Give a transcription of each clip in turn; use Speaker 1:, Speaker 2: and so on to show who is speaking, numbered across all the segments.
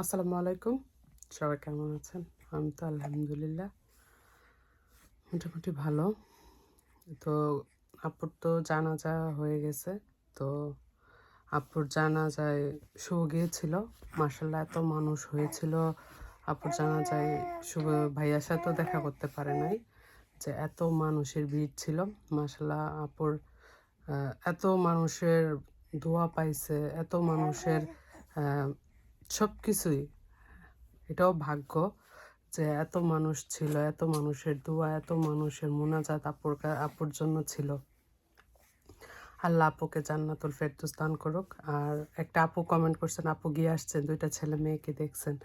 Speaker 1: আসসালামু আলাইকুম। সবাই কেমন আছেন? আমি তো আলহামদুলিল্লাহ মোটামুটি ভালো। তো আপুর তো জানাজা হয়ে গেছে। তো আপুর জানাজায় শুভ গিয়েছিল। মার্শাল্লাহ এত মানুষ হয়েছিল। আপুর জানাজায় শুভ ভাইয়ার সাথেও দেখা করতে পারে নাই। যে এত মানুষের ভিড় ছিল। মার্শাল্লাহ আপুর এত মানুষের দোয়া পাইছে। এত মানুষের সব কিছুই। এটাও ভাগ্য যে এত মানুষ ছিল, এত মানুষের দোয়া, এত মানুষের মোনাজাত আপুর আপুর জন্য ছিল। আল্লাহ আপুকে জান্নাতুল ফেরদৌস দান করুক। আর একটা আপু কমেন্ট করছেন, আপু গিয়ে আসছেন, দুইটা ছেলে মেয়েকে দেখছেন।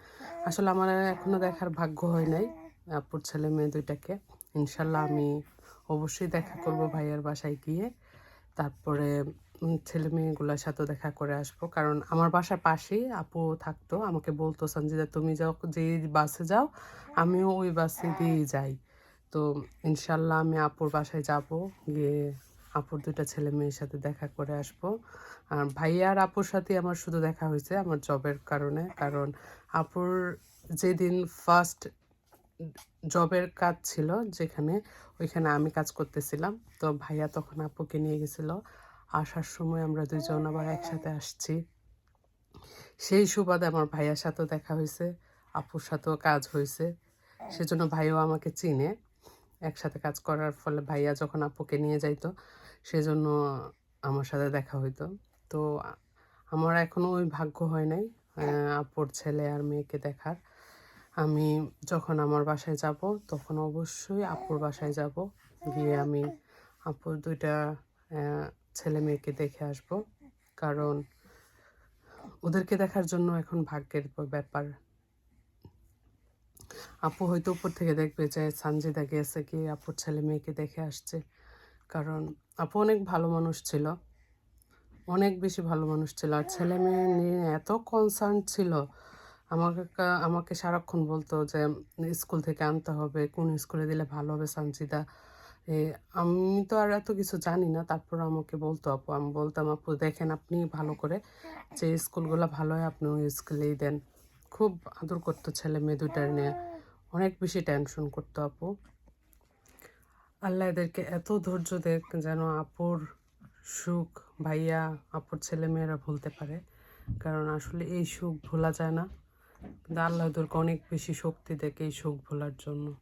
Speaker 1: আসলে আমার এখনও দেখার ভাগ্য হয় নাই আপুর ছেলে মেয়ে দুইটাকে। ইনশাল্লাহ আমি অবশ্যই দেখা করব ভাইয়ার বাসায় গিয়ে। তারপরে ছেলে মেয়েগুলোর সাথেও দেখা করে আসব। কারণ আমার বাসার পাশেই আপু থাকতো, আমাকে বলতো সঞ্জিদা তুমি যাও যে বাসে যাও, আমিও ওই বাসে দিয়েই যাই। তো ইনশাল্লাহ আমি আপুর বাসায় যাব, গিয়ে আপুর দুটা ছেলে মেয়ের সাথে দেখা করে আসব। আর ভাইয়া আর আপুর সাথে আমার শুধু দেখা হয়েছে, আমার জবের কারণে। কারণ আপুর যেদিন ফার্স্ট জবের কাজ ছিল যেখানে, ওইখানে আমি কাজ করতেছিলাম। তো ভাইয়া তখন আপুকে নিয়ে গেছিল। আসার সময় আমরা দুজন আবার একসাথে আসছি। সেই সুবাদে আমার ভাইয়ার সাথেও দেখা হয়েছে, আপুর সাথেও কাজ হয়েছে। সেজন্য ভাইও আমাকে চিনে। একসাথে কাজ করার ফলে ভাইয়া যখন আপুকে নিয়ে যাইতো, সেজন্য আমার সাথে দেখা হইতো। তো আমার এখনও ওই ভাগ্য হয় নাই আপুর ছেলে আর মেয়েকে দেখার। আমি যখন আমার বাসায় যাব, তখন অবশ্যই আপুর বাসায় যাব। গিয়ে আমি আপুর দুইটা ছেলে মেয়েকে দেখে আসব। কারণ ওদেরকে দেখার জন্য এখন ভাগ্যের ব্যাপার। আপু হয়তো উপর থেকে দেখবে যে সানজিদা গেছে কি, আপুর ছেলে মেয়েকে দেখে আসছে। কারণ আপু অনেক ভালো মানুষ ছিল। অনেক বেশি ভালো মানুষ ছিল। আর ছেলে মেয়ে নিয়ে এত কনসার্ন ছিল। আমাকে আমাকে সারাক্ষণ বলতো যে স্কুল থেকে আনতে হবে, কোন স্কুলে দিলে ভালো হবে সানজিদা। আমি তো আর এত কিছু জানি না। তারপর আমাকে বলতো, আপু, আমি বলতাম, আপু, দেখেন আপনি ভালো করে যে স্কুলগুলো ভালো হয়, আপনি ওই স্কুলেই দেন। খুব আদর করতো ছেলে মেয়ে দুইটার নিয়ে। অনেক বেশি টেনশন করতো আপু। আল্লাহ এদেরকে এত ধৈর্য দেখ যেন আপুর সুখ ভাইয়া, আপুর ছেলে মেয়েরা ভুলতে পারে। কারণ আসলে এই সুখ ভোলা যায় না। কিন্তু আল্লাহ ওদেরকে অনেক বেশি শক্তি দেখে এই সুখ ভোলার জন্য।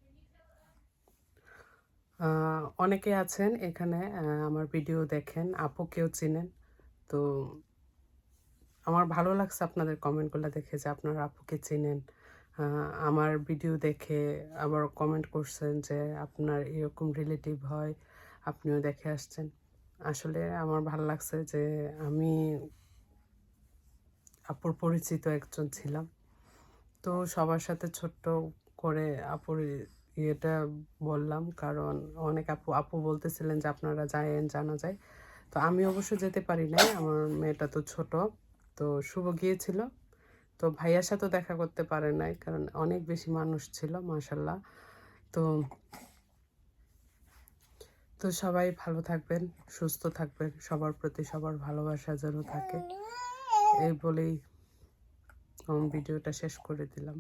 Speaker 1: অনেকে আছেন এখানে আমার ভিডিও দেখেন আপুকেও চিনেন। তো আমার ভালো লাগছে আপনাদের কমেন্টগুলো দেখে যে আপনারা আপুকে চিনেন। আমার ভিডিও দেখে আবার কমেন্ট করছেন যে আপনার এরকম রিলেটিভ হয়, আপনিও দেখে আসছেন। আসলে আমার ভালো লাগছে যে আমি আপুর পরিচিত একজন ছিলাম। তো সবার সাথে ছোট্ট করে আপুর ইয়েটা বললাম, কারণ অনেক আপু আপু বলতেছিলেন যে আপনারা যায়েন জানা যায়। তো আমি অবশ্য যেতে পারি নাই, আমার মেয়েটা তো ছোট, তো শুভ গিয়েছিল। তো ভাইয়ার সাথেও দেখা করতে পারে নাই, কারণ অনেক বেশি মানুষ ছিল, মাশাল্লাহ। তো তো সবাই ভালো থাকবেন, সুস্থ থাকবেন, সবার প্রতি সবার ভালোবাসা যেন থাকে। এই বলেই ভিডিওটা শেষ করে দিলাম।